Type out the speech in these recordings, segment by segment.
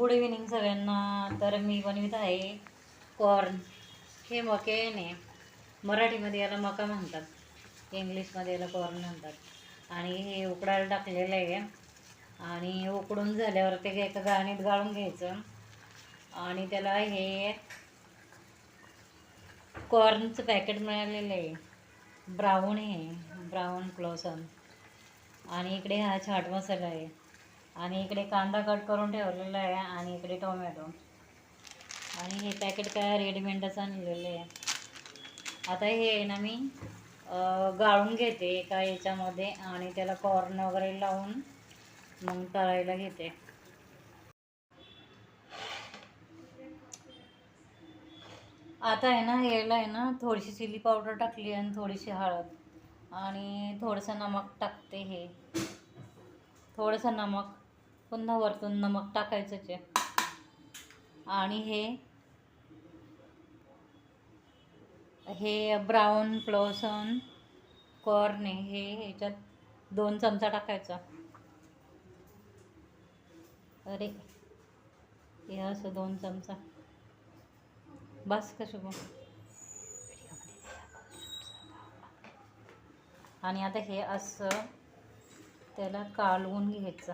Good evening सगळ्यांना. तर मी बनवित आहे. कॉर्न हे मकेने मराठीमध्ये याला मका म्हणतात. इंग्लिशमध्ये याला कॉर्न म्हणतात. आणि हे उकडायला टाकलेलं आहे. आणि उकडून झाल्यावर ते एका गाणीत गाळून घ्यायचं. आणि त्याला हे कॉर्नचं पॅकेट मिळालेलं आहे. ब्राऊन आहे. ब्राऊन क्लोसन आणि इकडे हा चाट मसाला आहे. आणि इकडे कांदा कट करून ठेवलेला आहे आणि इकडे टोमॅटो. आणि हे पॅकेट काय रेडीमेडच आणलेलं आहे. आता हे आहे ना मी गाळून घेते एका याच्यामध्ये आणि त्याला कॉर्न वगैरे लावून मग तळायला घेते. आता आहे ना याला आहे ना थोडीशी चिली पावडर टाकली आणि थोडीशी हळद आणि थोडंसं नमक टाकते हे. थोडंसं नमक पुन्हा वरतून नमक टाकायचंच आहे आणि हे हे ब्राऊन प्लॉसन कॉर्न हे ह्याच्यात दोन चमचा टाकायचा. अरे हे असं दोन चमचा. बस का शुभ आणि आता हे असं त्याला कालवून घ्यायचं.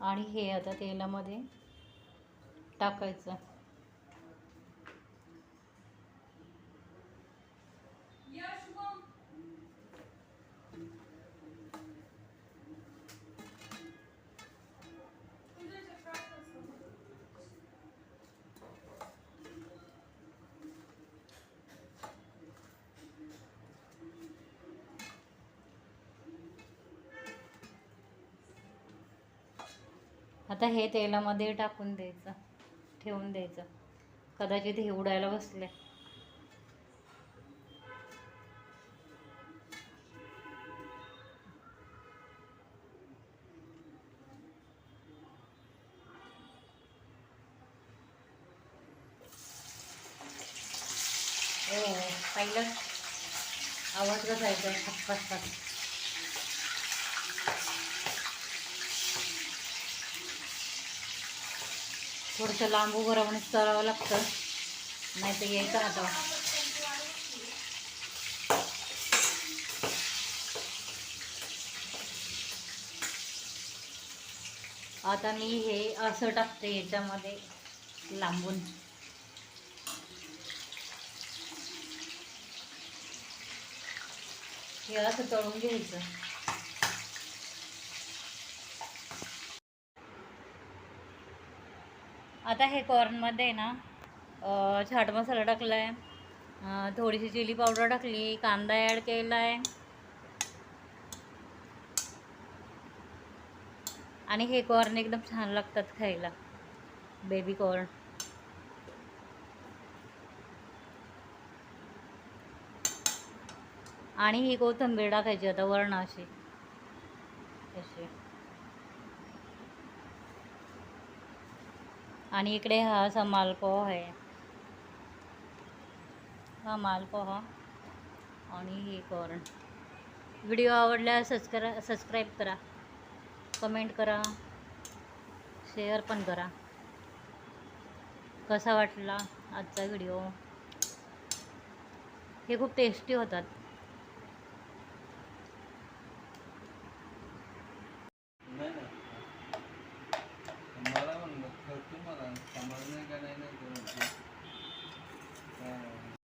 आणि हे आता तेलामध्ये टाकायचं. आता हे तेलामध्ये टाकून द्यायचं. ठेवून द्यायचं. कदाचित हे उडायला बसले. हो आवाज कसा येतो फटफट. थोडंसं लांब उभं राहूनच चरावं लागतं. नाही तर यायचं आता. आता मी हे असं टाकते याच्यामध्ये लांबून. हे असं तळून घ्यायचं. आता हे कॉर्नमध्ये ना छाट चाट मसाला टाकला आहे थोडीशी चिली पावडर टाकली कांदा ॲड केला आहे आणि हे कॉर्न एकदम छान लागतात खायला बेबी कॉर्न. आणि ही कोथिंबीर टाकायची आता वर्ण अशी अशी. आणि इकडे हा असा मालपोहा आहे. हा मालपोहा आणि हे कॉर्न. व्हिडिओ आवडल्यास सबस्क्रा सबस्क्राईब करा. कमेंट करा. शेअर पण करा. कसा वाटला आजचा व्हिडिओ? हे खूप टेस्टी होतात.